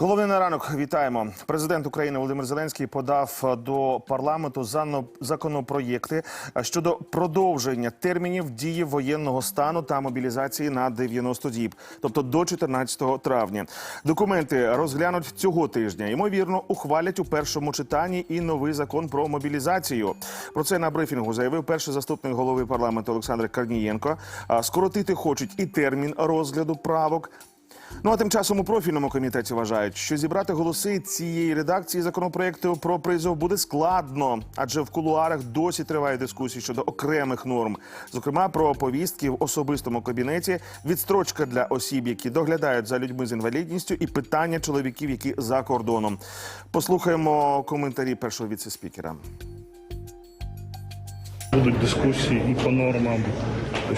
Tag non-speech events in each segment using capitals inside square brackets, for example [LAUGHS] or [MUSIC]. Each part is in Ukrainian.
Головний на ранок вітаємо. Президент України Володимир Зеленський подав до парламенту законопроєкти щодо продовження термінів дії воєнного стану та мобілізації на 90 діб, тобто до 14 травня. Документи розглянуть цього тижня. Ймовірно, ухвалять у першому читанні і новий закон про мобілізацію. Про це на брифінгу заявив перший заступник голови парламенту Олександр Карнієнко. Скоротити хочуть і термін розгляду правок. Ну а тим часом у профільному комітеті вважають, що зібрати голоси цієї редакції законопроекту про призов буде складно, адже в кулуарах досі триває дискусії щодо окремих норм, зокрема про повістки в особистому кабінеті, відстрочка для осіб, які доглядають за людьми з інвалідністю, і питання чоловіків, які за кордоном. Послухаємо коментарі першого віце-спікера. Будуть дискусії і по нормам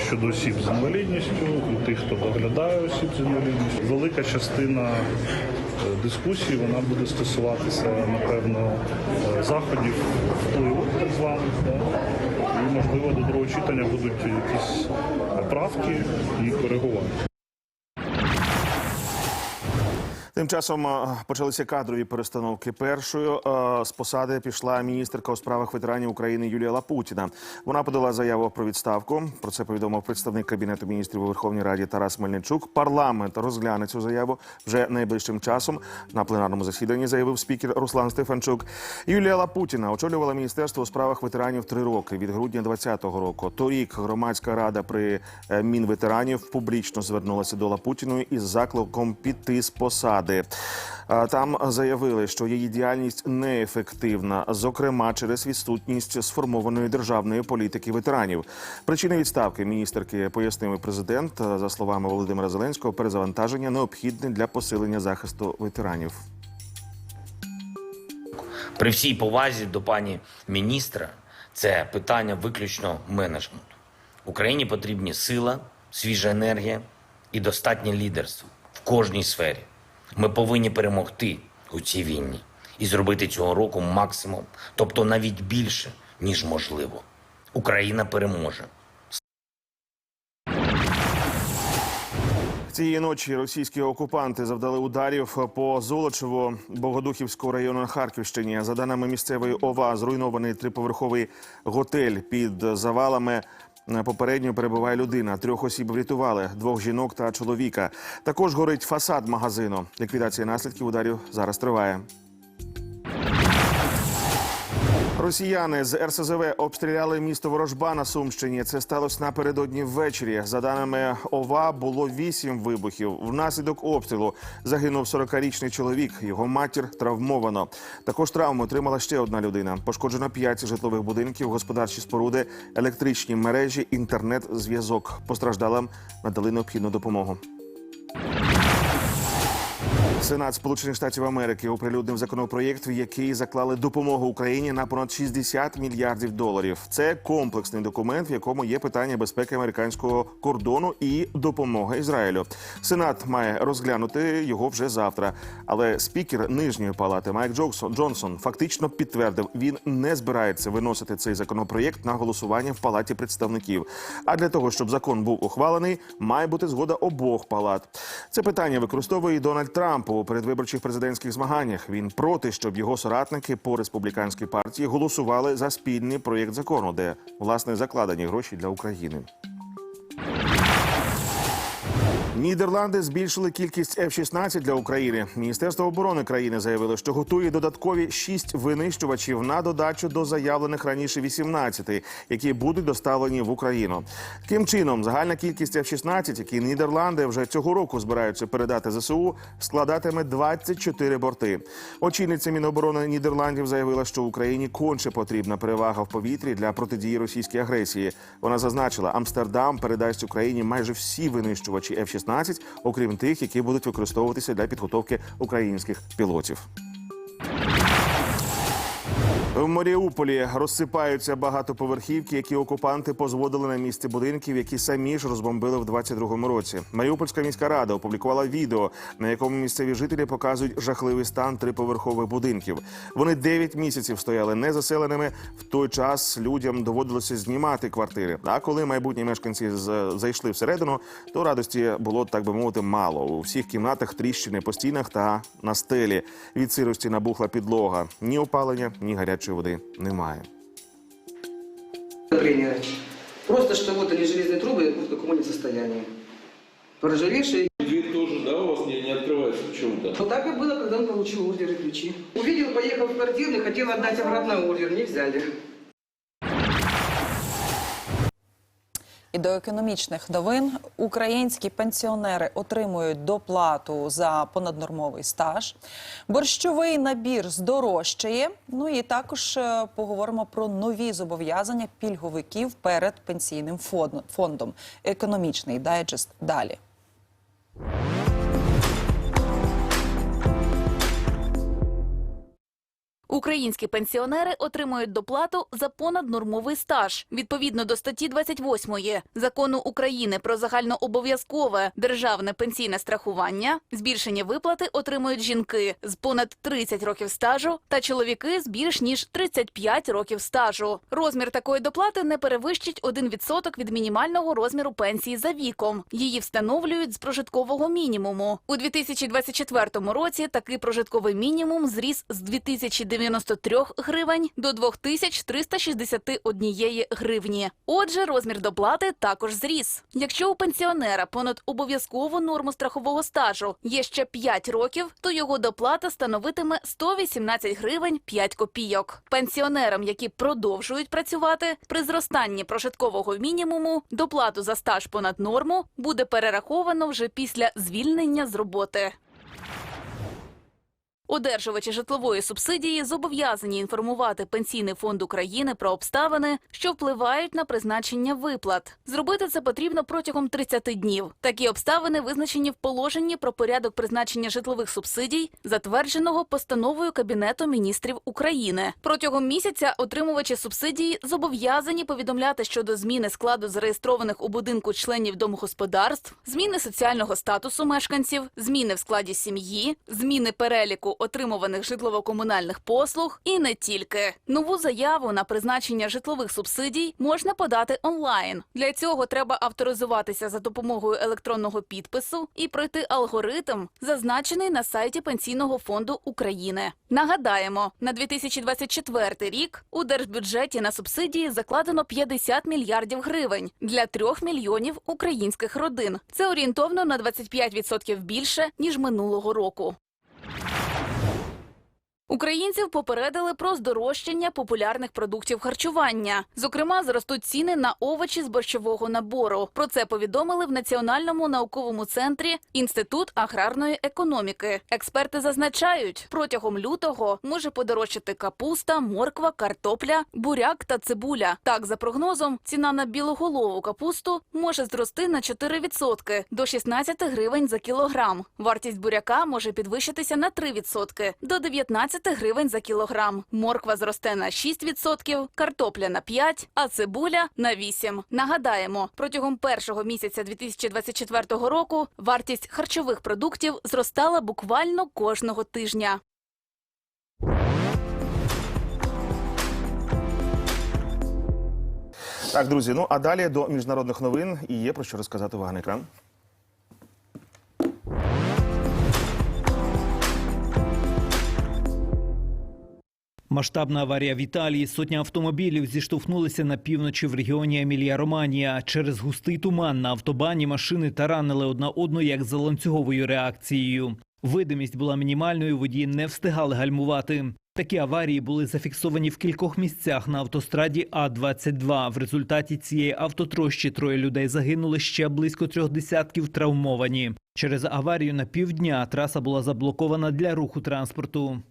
щодо осіб з інвалідністю, і тих, хто доглядає осіб з інвалідністю. Велика частина е, дискусії вона буде стосуватися, напевно, е, заходів впливу так званих. І, можливо, до другого читання будуть якісь правки і коригування. Тим часом е, почалися кадрові перестановки. Першою е, з посади пішла міністерка у справах ветеранів України Юлія Лапутіна. Вона подала заяву про відставку. Про це повідомив представник кабінету міністрів у Верховній Раді Тарас Мельничук. Парламент розгляне цю заяву вже найближчим часом. На пленарному засіданні заявив спікер Руслан Стефанчук. Юлія Лапутіна очолювала міністерство у справах ветеранів три роки від грудня 2020 року. Торік громадська рада при е, Мінветеранів публічно звернулася до Лапутіної із закликом піти з посади. А, Там заявили, що її діяльність неефективна, зокрема через відсутність сформованої державної політики ветеранів. Причини відставки міністерки пояснив президент. За словами Володимира Зеленського, перезавантаження необхідне для посилення захисту ветеранів. При всій повазі до пані міністра, це питання виключно менеджменту. Україні потрібні сила, свіжа енергія і достатнє лідерство в кожній сфері. Ми повинні перемогти у цій війні і зробити цього року максимум, тобто навіть більше, ніж можливо. Україна переможе. Цієї ночі російські окупанти завдали ударів по Золочево Богодухівського району на Харківщині. За даними місцевої ОВА, зруйнований триповерховий готель під завалами. Попередньо перебуває людина. Трьох осіб врятували двох жінок та чоловіка. Також горить фасад магазину. Ліквідація наслідків ударів зараз триває. Росіяни з РСЗВ обстріляли місто Ворожба на Сумщині. Це сталося напередодні ввечері. За даними ОВА, було вісім вибухів. Внаслідок обстрілу загинув 40-річний чоловік. Його матір травмовано. Також травму отримала ще одна людина. Пошкоджено п'ять житлових будинків, господарчі споруди, електричні мережі, інтернет-зв'язок. Постраждалим надали необхідну допомогу. Сенат Сполучених Штатів Америки оприлюднив законопроєкт, в який заклали допомогу Україні на понад 60 мільярдів доларів. Це комплексний документ, в якому є питання безпеки американського кордону і допомоги Ізраїлю. Сенат має розглянути його вже завтра. Але спікер нижньої палати Майк Джонсон Джонсон фактично підтвердив, він не збирається виносити цей законопроєкт на голосування в палаті представників. А для того, щоб закон був ухвалений, має бути згода обох палат. Це питання використовує і Дональд Трамп у передвиборчих президентських змаганнях. Він проти, щоб його соратники по республіканській партії голосували за спільний проєкт закону, де власне закладені гроші для України. Нідерланди збільшили кількість F-16 для України. Міністерство оборони країни заявило, що готує додаткові шість винищувачів на додачу до заявлених раніше 18, які будуть доставлені в Україну. Таким чином, загальна кількість F-16, які Нідерланди вже цього року збираються передати ЗСУ, складатиме 24 борти. Очільниця Міноборони Нідерландів заявила, що Україні конче потрібна перевага в повітрі для протидії російській агресії. Вона зазначила, Амстердам передасть Україні майже всі винищувачі F-16, окрім тих, які будуть використовуватися для підготовки українських пілотів. В Маріуполі розсипаються багатоповерхівки, які окупанти позводили на місці будинків, які самі ж розбомбили в 22-му році. Маріупольська міська рада опублікувала відео, на якому місцеві жителі показують жахливий стан триповерхових будинків. Вони 9 місяців стояли незаселеними. В той час людям доводилося знімати квартири. А коли майбутні мешканці зайшли всередину, то радості було так би мовити мало. У всіх кімнатах тріщини по стінах та на стелі. Від сирості набухла підлога. Ні опалення, ні гарячої води немає. тренеры. Просто что вот они железные трубы в таком они состоянии. Проржавевшие. Дверь тоже, да, у вас не, не открывается почему-то? Вот так и было, когда он получил ордер и ключи. Увидел, поехал в квартиру, хотел отдать обратно ордер, не взяли. І до економічних новин українські пенсіонери отримують доплату за понаднормовий стаж. Борщовий набір здорожчає. Ну і також е, поговоримо про нові зобов'язання пільговиків перед пенсійним фонд- фондом. Економічний дайджест далі. Українські пенсіонери отримують доплату за понаднормовий стаж відповідно до статті 28 закону України про загальнообов'язкове державне пенсійне страхування. Збільшення виплати отримують жінки з понад 30 років стажу та чоловіки з більш ніж 35 років стажу. Розмір такої доплати не перевищить 1% від мінімального розміру пенсії за віком. Її встановлюють з прожиткового мінімуму. У 2024 році такий прожитковий мінімум зріс з 2093 гривень до 2361 гривні. Отже, розмір доплати також зріс. Якщо у пенсіонера понад обов'язкову норму страхового стажу є ще 5 років, то його доплата становитиме 118 гривень 5 копійок. Пенсіонерам, які продовжують працювати, при зростанні прожиткового мінімуму доплату за стаж понад норму буде перераховано вже після звільнення з роботи. Одержувачі житлової субсидії зобов'язані інформувати Пенсійний фонд України про обставини, що впливають на призначення виплат. Зробити це потрібно протягом 30 днів. Такі обставини визначені в положенні про порядок призначення житлових субсидій, затвердженого постановою Кабінету міністрів України. Протягом місяця отримувачі субсидії зобов'язані повідомляти щодо зміни складу зареєстрованих у будинку членів домогосподарств, зміни соціального статусу мешканців, зміни в складі сім'ї, зміни переліку отримуваних житлово-комунальних послуг і не тільки. Нову заяву на призначення житлових субсидій можна подати онлайн. Для цього треба авторизуватися за допомогою електронного підпису і пройти алгоритм, зазначений на сайті Пенсійного фонду України. Нагадаємо, на 2024 рік у держбюджеті на субсидії закладено 50 мільярдів гривень для 3 мільйонів українських родин. Це орієнтовно на 25% більше ніж минулого року. Українців попередили про здорожчання популярних продуктів харчування. Зокрема, зростуть ціни на овочі з борщового набору. Про це повідомили в Національному науковому центрі Інститут аграрної економіки. Експерти зазначають, протягом лютого може подорожчати капуста, морква, картопля, буряк та цибуля. Так, за прогнозом, ціна на білоголову капусту може зрости на 4% до 16 гривень за кілограм. Вартість буряка може підвищитися на 3% до 19 гривень за кілограм. Морква зросте на 6%, картопля на 5%, а цибуля на 8%. Нагадаємо, протягом першого місяця 2024 року вартість харчових продуктів зростала буквально кожного тижня. Так, друзі, ну а далі до міжнародних новин і є про що розказати. Увага екран. Масштабна аварія в Італії. Сотня автомобілів зіштовхнулися на півночі в регіоні Емілія-Романія. Через густий туман на автобані машини таранили одна одну як за ланцюговою реакцією. Видимість була мінімальною, водії не встигали гальмувати. Такі аварії були зафіксовані в кількох місцях на автостраді А-22. В результаті цієї автотрощі троє людей загинули, ще близько трьох десятків травмовані. Через аварію на півдня траса була заблокована для руху транспорту.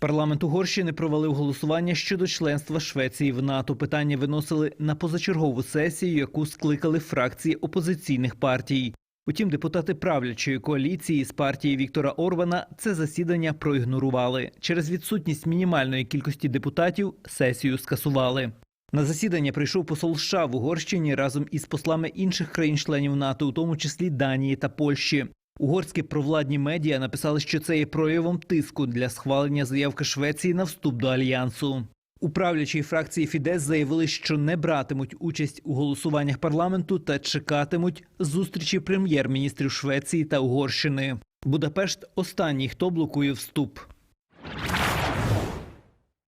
Парламент Угорщини провалив голосування щодо членства Швеції в НАТО. Питання виносили на позачергову сесію, яку скликали фракції опозиційних партій. Утім, депутати правлячої коаліції з партії Віктора Орбана це засідання проігнорували. Через відсутність мінімальної кількості депутатів сесію скасували. На засідання прийшов посол США в Угорщині разом із послами інших країн-членів НАТО, у тому числі Данії та Польщі. Угорські провладні медіа написали, що це є проявом тиску для схвалення заявки Швеції на вступ до альянсу. У правлячій фракції Фідес заявили, що не братимуть участь у голосуваннях парламенту та чекатимуть зустрічі прем'єр-міністрів Швеції та Угорщини. Будапешт останній, хто блокує вступ.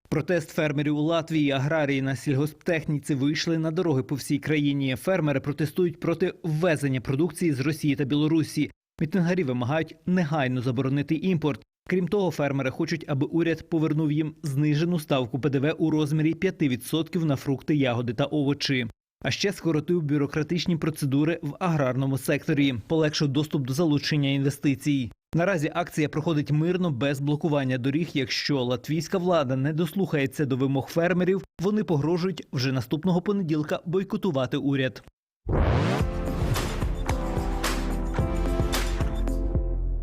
Протест фермерів у Латвії аграрії на сільгосптехніці вийшли на дороги по всій країні. Фермери протестують проти ввезення продукції з Росії та Білорусі. Мітингарі вимагають негайно заборонити імпорт. Крім того, фермери хочуть, аби уряд повернув їм знижену ставку ПДВ у розмірі 5% на фрукти, ягоди та овочі. А ще скоротив бюрократичні процедури в аграрному секторі, полегшив доступ до залучення інвестицій. Наразі акція проходить мирно без блокування доріг. Якщо латвійська влада не дослухається до вимог фермерів, вони погрожують вже наступного понеділка бойкотувати уряд.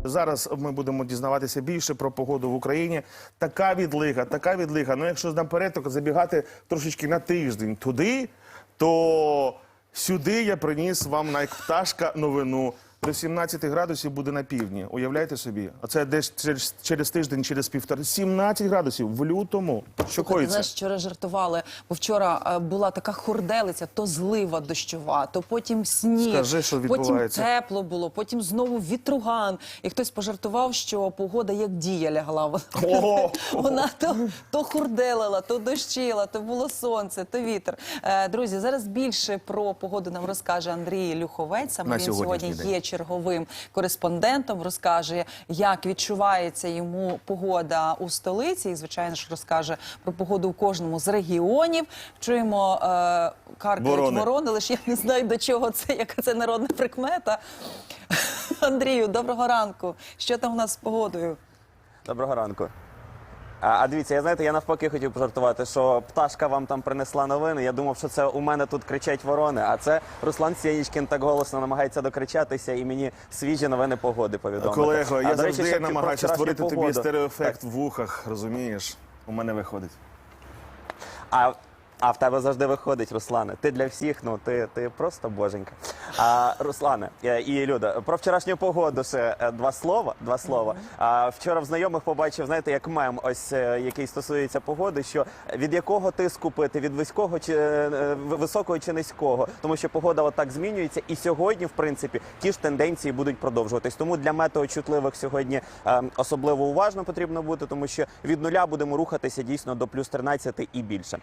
Зараз ми будемо дізнаватися більше про погоду в Україні. Така відлига, така відлига. Ну, якщо наперед, то забігати трошечки на тиждень туди, то сюди я приніс вам найпташка новину. До 17 градусів буде на півдні. Уявляєте собі? А це десь через, через тиждень, через півтора. 17 градусів в лютому. Що коїться? знаєш, вчора жартували, бо вчора е, була така хурделиця, то злива дощова, то потім сніг, Скажи, що потім відбувається. тепло було, потім знову вітруган. І хтось пожартував, що погода як дія лягла. Вона, Ого! [LAUGHS] вона то, то хурделила, то дощила, то було сонце, то вітер. Е, Друзі, зараз більше про погоду нам розкаже Андрій Люховець. Саме На він сьогоднішній сьогодні день. є черговим кореспондентом. Розкаже, як відчувається йому погода у столиці, і звичайно ж розкаже про погоду у кожному з регіонів. Чуємо е, каркають Ворони. ворони. лише я не знаю до чого це, яка це народна прикмета. Андрію, доброго ранку. Що там у нас з погодою? Доброго ранку. А, дивіться, я знаєте, я навпаки хотів пожартувати, що пташка вам там принесла новини. Я думав, що це у мене тут кричать ворони, а це Руслан Сєнічкін так голосно намагається докричатися і мені свіжі новини погоди повідомити. Колего, я завжди речі, намагаюся створити тобі стереоефект в ухах, розумієш? У мене виходить. А, а в тебе завжди виходить, Руслане. Ти для всіх, ну ти, ти просто боженька. А, Руслане е, і Люда, про вчорашню погоду ще е, два слова. Два слова. А, вчора в знайомих побачив, знаєте, як мем, ось е, який стосується погоди, що від якого тиску пити, від високого чи високого чи низького, тому що погода отак змінюється, і сьогодні, в принципі, ті ж тенденції будуть продовжуватись. Тому для метеочутливих сьогодні е, особливо уважно потрібно бути, тому що від нуля будемо рухатися дійсно до плюс 13 і більше.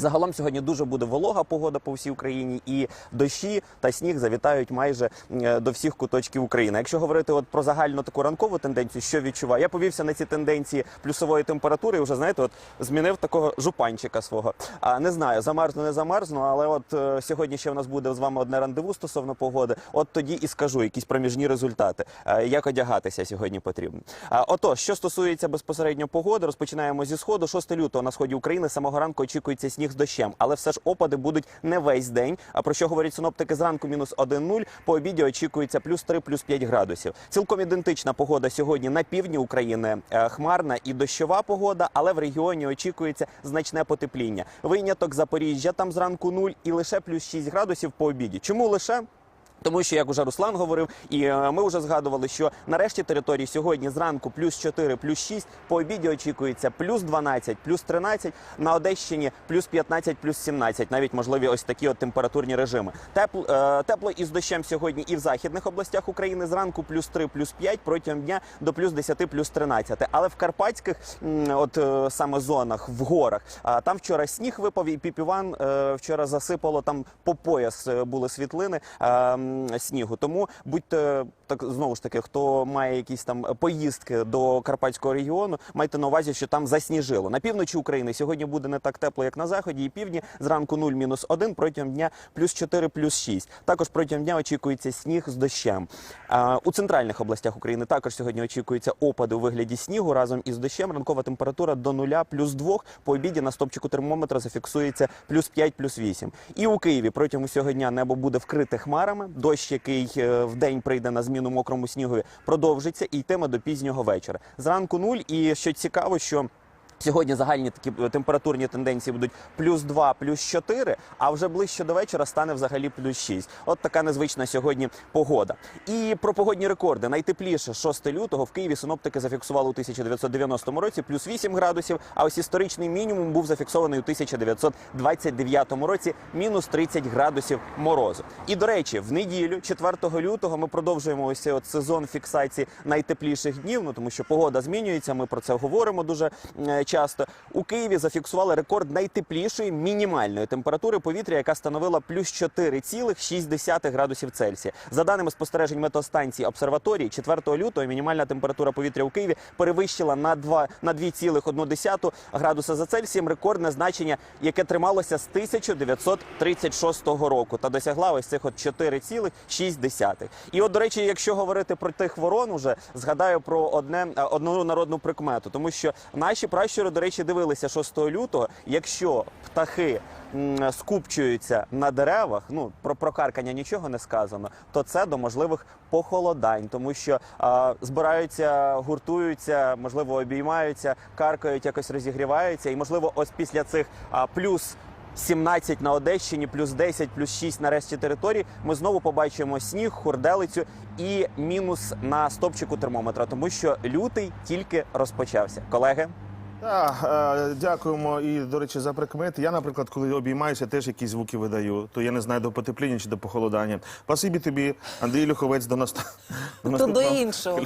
Загалом сьогодні дуже буде волога погода по всій Україні, і дощі та сніг завітають майже е, до всіх куточків України. Якщо говорити от про загальну таку ранкову тенденцію, що відчуваю, я повівся на ці тенденції плюсової температури. і Вже знаєте, от змінив такого жупанчика свого. А не знаю, замерзну, не замерзну, але от е, сьогодні ще в нас буде з вами одне рандеву стосовно погоди. От тоді і скажу якісь проміжні результати, е, як одягатися сьогодні потрібно. А, Отож, що стосується безпосередньо погоди, розпочинаємо зі сходу. 6 лютого на сході України самого ранку очікується сніг з дощем, але все ж опади будуть не весь день. А про що говорять синоптики зранку мінус 1-0, по обіді очікується плюс 3, плюс 5 градусів. Цілком ідентична погода сьогодні на півдні України. Е, Хмарна і дощова погода, але в регіоні очікується значне потепління. Виняток Запоріжжя там зранку 0 і лише плюс 6 градусів по обіді. Чому лише? Тому що, як уже Руслан говорив, і е, ми вже згадували, що нарешті території сьогодні зранку плюс 4, плюс 6, по обіді очікується плюс 12, плюс 13, на Одещині плюс 15, плюс 17, навіть можливі ось такі от температурні режими. Тепло, е, тепло із дощем сьогодні і в західних областях України зранку плюс 3, плюс 5, протягом дня до плюс 10, плюс 13. Але в карпатських от е, саме зонах, в горах, там вчора сніг випав і піпіван е, вчора засипало там по пояс е, були світлини е, снігу. Тому будьте так знову ж таки, хто має якісь там поїздки до карпатського регіону, майте на увазі, що там засніжило. На півночі України сьогодні буде не так тепло, як на заході і півдні. Зранку 0, мінус 1, протягом дня плюс 4, плюс 6. Також протягом дня очікується сніг з дощем. А, у центральних областях України також сьогодні очікуються опади у вигляді снігу разом із дощем. Ранкова температура до 0, плюс 2. По обіді на стопчику термометра зафіксується плюс 5, плюс 8. І у Києві протягом усього дня небо буде вкрите хмарами. Дощ, який е, в день прийде на зміну мокрому снігові, продовжиться і йтиме до пізнього вечора. Зранку нуль. І що цікаво, що Сьогодні загальні такі е, температурні тенденції будуть плюс 2, плюс 4, а вже ближче до вечора стане взагалі плюс 6. От така незвична сьогодні погода. І про погодні рекорди. Найтепліше 6 лютого в Києві синоптики зафіксували у 1990 році плюс 8 градусів, а ось історичний мінімум був зафіксований у 1929 році мінус 30 градусів морозу. І до речі, в неділю, 4 лютого, ми продовжуємо ось от сезон фіксації найтепліших днів. Ну тому що погода змінюється. Ми про це говоримо дуже е, часто. У Києві зафіксували рекорд найтеплішої мінімальної температури повітря, яка становила плюс 4,6 градусів Цельсія. За даними спостережень метеостанції обсерваторії, 4 лютого мінімальна температура повітря у Києві перевищила на 2, на 2,1 градуса за Цельсієм рекордне значення, яке трималося з 1936 року та досягла ось цих от 4,6. І от, до речі, якщо говорити про тих ворон, уже згадаю про одне е, одну народну прикмету, тому що наші пращури, до речі, дивилися 6 лютого. Якщо птахи скупчуються на деревах, ну про прокаркання нічого не сказано, то це до можливих похолодань, тому що а, збираються, гуртуються, можливо, обіймаються, каркають, якось розігріваються, і можливо, ось після цих а, плюс. 17 на Одещині, плюс 10, плюс 6 на решті території. Ми знову побачимо сніг, хурделицю і мінус на стопчику термометра, тому що лютий тільки розпочався. Колеги, Так, е, дякуємо і до речі за прикмети. Я, наприклад, коли обіймаюся, теж якісь звуки видаю. То я не знаю до потепління чи до похолодання. Спасибі тобі, Андрій Люховець, до, наста... до наступного іншого.